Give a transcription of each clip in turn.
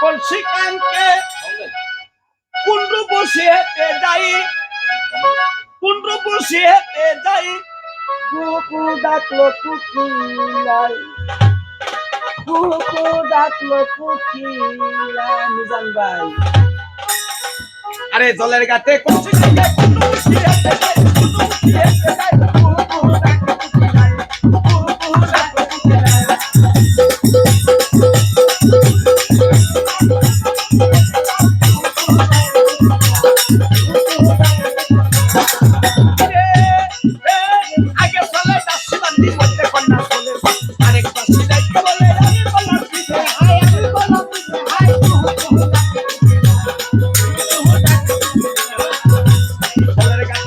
কলসি কানকে কুন্ডু বসে হেঁটে যাই। কুন্ডু বসে হেঁটে যাই। কুকু ডাকলো কুকিলাই কুকু ডাকলো কুকিলাই মিজান ভাই। আরে জলের গাতে কলসি কানকে কুন্ডু বসে হেঁটে যাই। কুন্ডু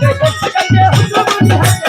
ಕಂಡೆ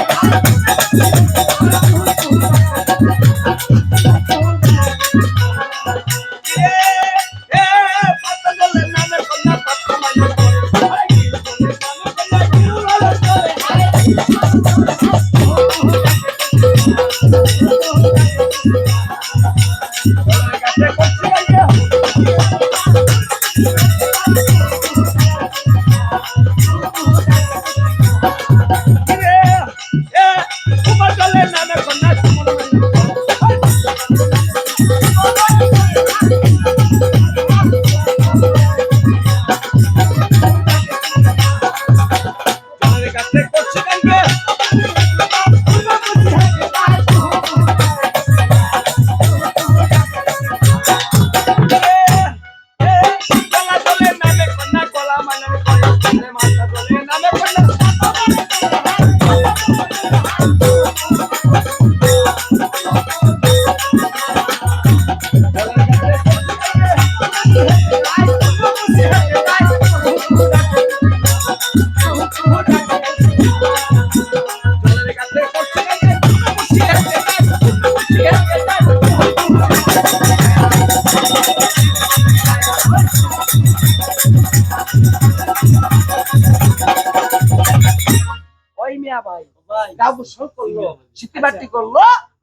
গোসল করল সিটি বাটি করল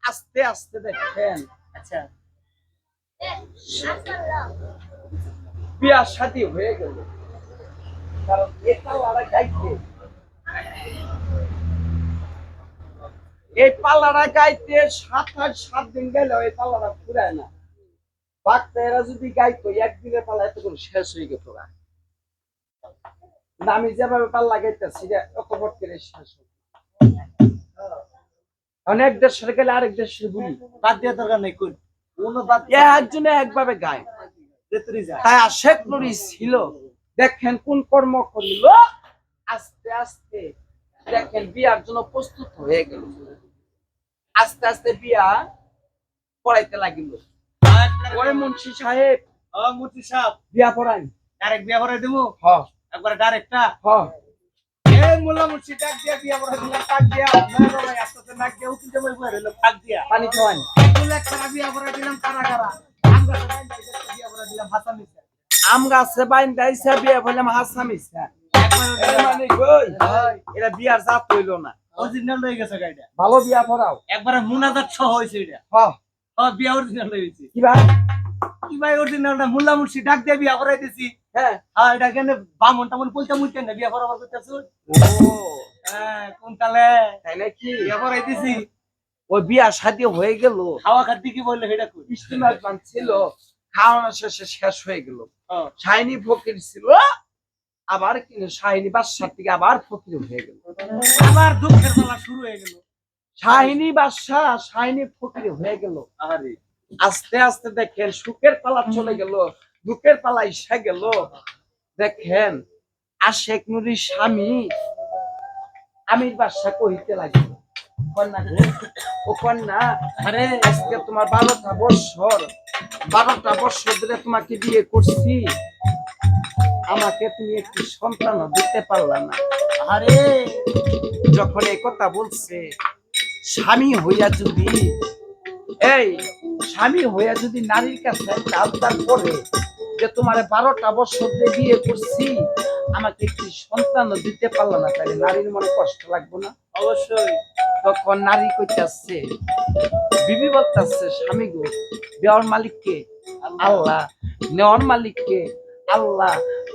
আস্তে আস্তে দেখেন। আচ্ছা। বিয়া শাদি হয়ে গেল। কারণ এটাও আর গাইতে। এই পাল্লাটা গাইতে সাত আট সাত দিন গেলে এই পাল্লাটা ফুরায় না। বাঘটা এরা যদি গাইতো একদিনের পাল্লা এত করে শেষ হয়ে গেত না আমি যেভাবে পাল্লা গাইতেছি অত করে শেষ হবে অনেক দেশের গেলে আরেক দেশের বলি। বাদ দেওয়ার দরকার নেই কোন একজনে একভাবে গায়। তাই আশেক নুরি ছিল। দেখেন কোন কর্ম করিল। আস্তে আস্তে দেখেন বিয়ার জন্য প্রস্তুত হয়ে গেল। আস্তে আস্তে বিয়া পড়াইতে লাগিল। ওই মুন্সি সাহেব মূর্তি সাহেব। বিয়া পড়াই। ডাইরেক্ট বিয়া করে দেবো? হ। একবারে ডাইরেক্টটা? হ। এই মোল্লা মুর্শিদ ডাক দিয়া বিয়া করে দিলাম টাক দিয়া। ভাই আস্তে নাক দিয়া। পানি খাওয়ান। দু লাখ বিয়া করে দিলাম কারা কারা আমরা সবাই বিয়া করে দিলাম হাসান আম গাছে বাইন দাইছে বিয়া বললাম মানে এটা বিয়ার জাত হইল না। অরিজিনাল হয়ে গেছে গাড়িটা ভালো বিয়া পড়াও। একবারে মুনাজাত সহ হয়েছে এটা। হ হ বিয়া অরিজিনাল কি ভাই? কি ভাই অরিজিনালটা মোল্লা ডাক দিয়া বিয়া করে দিছি হ্যাঁ। হ্যাঁ এটা কেন বামন টামন পলটা মুইতে না বিয়া করাবার করতেছ? ও। হ্যাঁ কোন তালে তাই নাকি? বিয়া করাই ওই বিয়া শাদি হয়ে গেল। খাওয়া খাদ্য কি বললে সেটা কই? স্টিমার পান ছিল খাওয়ানো শেষে শেষ হয়ে গেল। শাইনি ফকির ছিল আবার কিন্তু শাহিনী বাদশার থেকে আবার ফকির হয়ে গেল। আবার দুঃখের বেলা শুরু হয়ে গেল। শাহিনী বাদশাহ শাহিনী ফকির হয়ে গেল। আরে আস্তে আস্তে দেখেন সুখের পালা চলে গেল। দুঃখের পালা ইসা গেল। দেখেন, আশেক নুরির স্বামী আমির বাদশাহ কহিতে লাগিল আরে করছি। আমাকে তুমি না। আরে, যখন এই কথা বলছে, স্বামী হইয়া যদি, এই স্বামী হইয়া যদি নারীর কাছে আবদার করে যে তোমার বারোটা বছর বিয়ে করছি আমাকে একটি সন্তানও দিতে পারল না তাহলে নারীর মনে কষ্ট লাগবে না? অবশ্যই। তখন নারী কইতাছে বিবি বলতাছে স্বামী গো দেওয়ার মালিককে আল্লাহ। নেওয়ার মালিককে আল্লাহ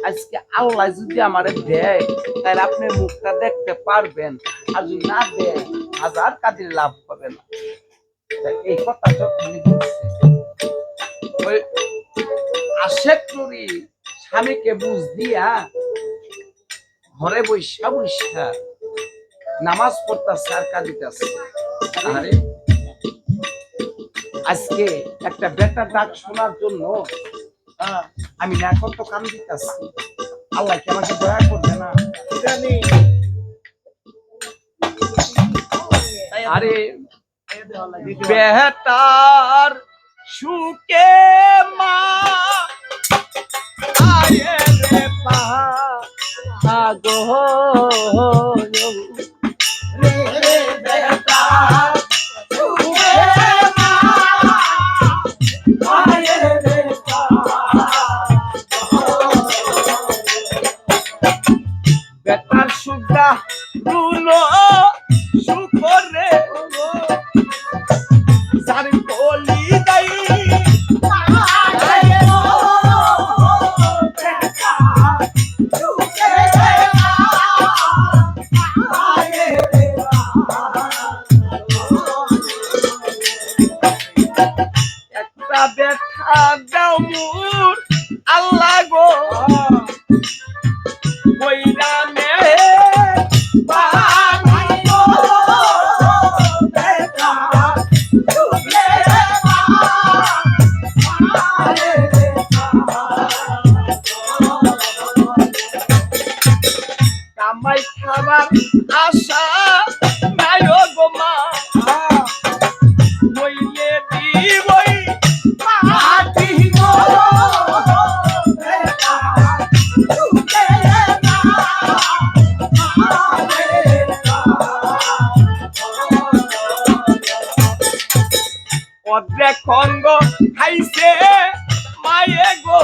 আজকে আল্লাহ যদি আমারে দেয় তাহলে আপনি মুখটা দেখতে পারবেন আর যদি না দেয় হাজার কাদির লাভ হবে না। এই কথা বলছে ওই আশেক নুরি স্বামীকে বুঝ দিয়া ঘরে বৈশা বৈশা নামাজ পড়তাছে আর কাঁদিতেছে। আরে আজকে একটা বেটার ডাক শোনার জন্য হ্যাঁ। আমি না কত কান দিতেছি। আল্লাহ কি আমাকে দয়া করবে না? আরে বেটার সুকে মা আয়ে রে পা। আগো রে রে বেটা অঙ্গ খাইছে মায়ে গো।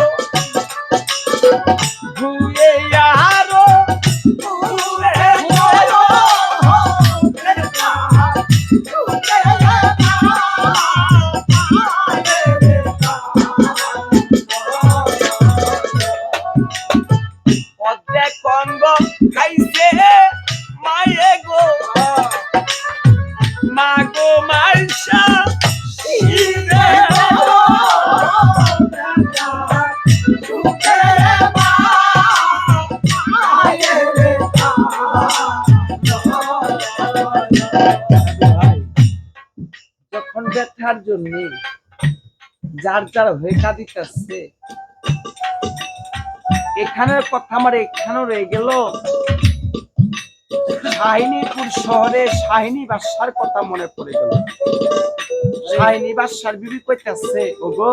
জন্য যার যার হয়ে কাঁদিতেছে এখানের কথা আমার এখানেও রয়ে গেল। শাহিনীপুর শহরে শাহিনী বাদশার কথা মনে পড়ে গেল। শাহিনী বাদশার বিবি কইতাছে ওগো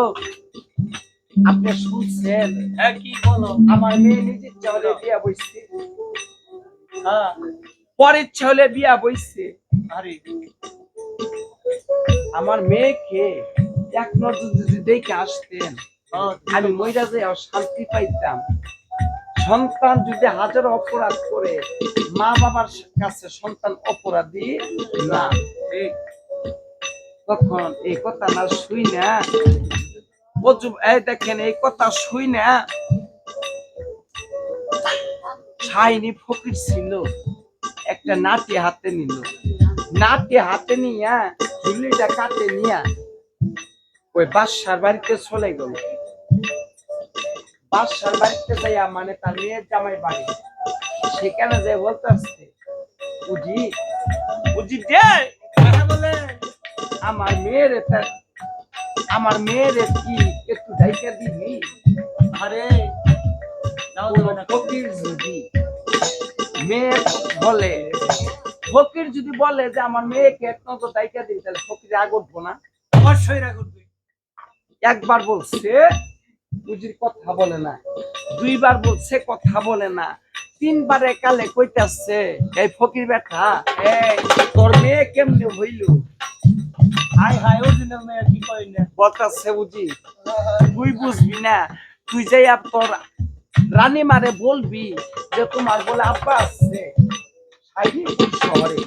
আপনি শুনছেন? হ্যাঁ কি বলো? আমার মেয়ে নিজের চাহলে বিয়া বইছে। হ্যাঁ। পরের চাহলে বিয়া বইছে। আরে আমার মেয়েকে এক নজর যদি দেখে আসতেন, আমি মহিলা যে শান্তি পাইতাম। সন্তান যদি হাজার অপরাধ করে, মা বাবার কাছে সন্তান অপরাধী না। তখন এই কথা না শুই না। দেখেন, এই কথা শুই না। শাহিনী ফকির ছিল, একটা নাতি হাতে নিল। নাটি হাতে নিয়া কাটে নিয়া ওই বাদশার বাড়িতে চলে গেল। বাদশার বাড়িতে যাইয়া মানে তার মেয়ের জামাই বাড়ি। সেখানে যে বলতে আসছে বুঝি বুঝি দে বলে। আমার মেয়ের এটা- আমার মেয়ের কি একটু দায়িত্ব দিবি? আরে ফকির যদি মেয়ে বলে ফকির যদি বলে যে আমার মেয়েকে এক নজর দায়িত্ব দিবি তাহলে ফকির আগ উঠবো না। অবশ্যই রাখবে একবার বলছে বুঝির কথা বলে না দুইবার বলছে কথা বলে না তিনবার একালে কইতাছে এই ফকির বেটা এই। তোর মেয়ে কেমনে হইল? হাই হাই অরিজিনাল মেয়ে কি কই না? বলতাছে বুঝি তুই বুঝবি না তুই যাই তোর রানী মারে বলবি যে তোমার বলে আব্বা আছে শহরে।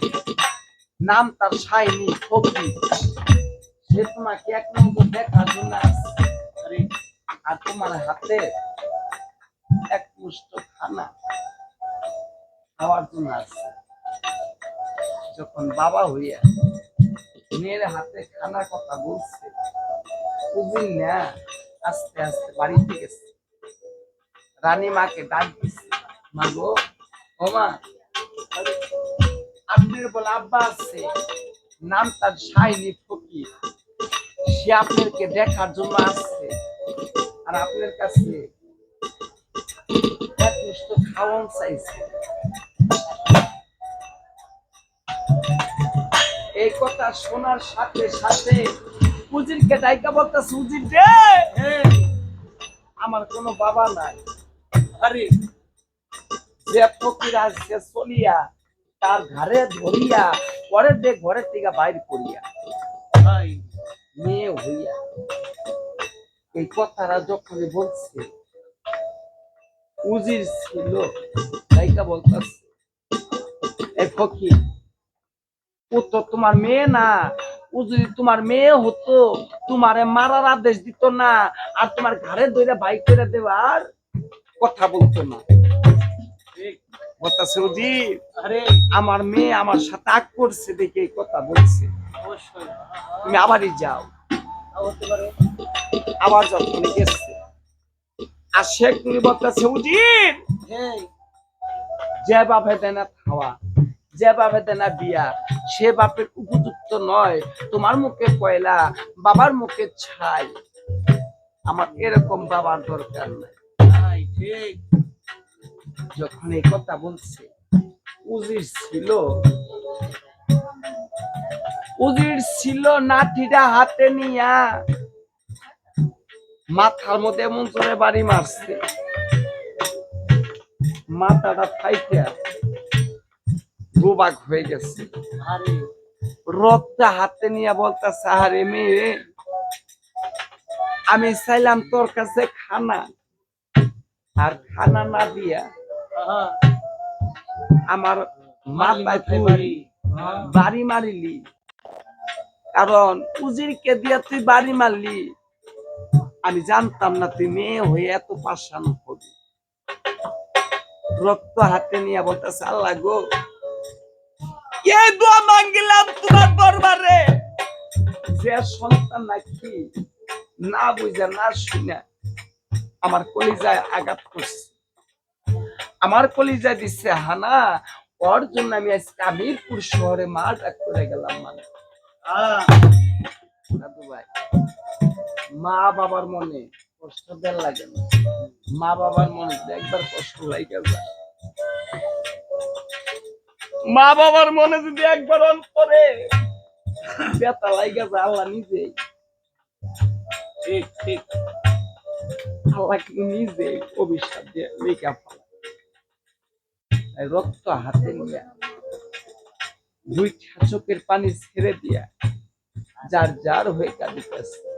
নাম তার সাইনি সে তোমাকে এক নম্বর দেখার জন্য আরে, তোমার হাতে এক মুষ্ট খানা খাওয়ার জন্য যখন বাবা হইয়া মেয়ের হাতে খানার কথা বলছে বুঝলি না আস্তে আস্তে বাড়িতে গেছে। রানী মাকে ডাক দিছে মা গো ও মা আপনার বলে আব্বা আছে নাম তার সাইনি ফকির। সে আপনাকে দেখার জন্য আসছে। আর আপনার কাছে খাওয়ান চাইছে। এই কথা শোনার সাথে সাথে উজিরকে ডাইকা বলতেছে উজির রে আমার কোনো বাবা নাই। আরে যে চলিয়া, তার ঘরে ধরিয়া পরে দে ঘরের থেকে বাইর করিয়া মেয়ে হইয়া। এই কথাটা যখন বলছে, উজির ছিল এই তোমার মেয়ে না, ও যদি তোমার মেয়ে হতো, তোমারে মারার আদেশ দিত না, আর তোমার ঘরে ধরে বাইক করে দেওয়ার কথা বলতো না। আরে আমার মেয়ে আমার সাথে আগ করছে দেখে এই কথা বলছে। তুমি আবারই যাও। আবার যখন গেছে। আর শেখ তুমি হ্যাঁ। যে বাপে দেনা খাওয়া যে বাপে দেনা বিয়া সে বাপের উপযুক্ত নয়। তোমার মুখে কয়লা বাবার মুখে ছাই। আমার এরকম বাবার দরকার নাই। ঠিক। যখন এই কথা বলছে উজির ছিল উজির ছিল নাঠিটা হাতে নিয়া মাথার মধ্যে এমন করে বাড়ি মারছে। মাথাটা ফাইটা গোবাক হয়ে গেছে। রথটা হাতে নিয়ে বলতেছে আরে মেয়ে আমি চাইলাম তোর কাছে খানা। আর খানা না দিয়া আমার মাথায় তুই বাড়ি। মারিলি। কারণ উজিরকে দিয়া তুই বাড়ি মারলি। আমি জানতাম না তুই মেয়ে হয়ে এত পাশান হবি। রক্ত হাতে নিয়ে বলতেছে আল্লাহ গো এই দোয়া মাঙ্গিলাম তোমার দরবারে? যে সন্তান নাকি না বুঝা না শুনে আমার কলিজায় আঘাত করছে। আমার কলিজায় দিচ্ছে হানা। ওর জন্য আমি আজকে আমিরপুর শহরে মা ডাক করে গেলাম মানে। মা বাবার মনে কষ্ট দেওয়ার লাগে মা বাবার মনে একবার কষ্ট লাগে মা বাবার মনে যদি একবার অন্তরে ব্যথা লাগে যায় আল্লাহ নিজেই ঠিক ঠিক। আল্লাহ নিজেই অভিশাপ দিয়ে লেখা রক্ত হাতে নিয়ে দুই ছাচকের পানি ছেড়ে দিয়া যার যার হয়ে কাঁদিতেছে।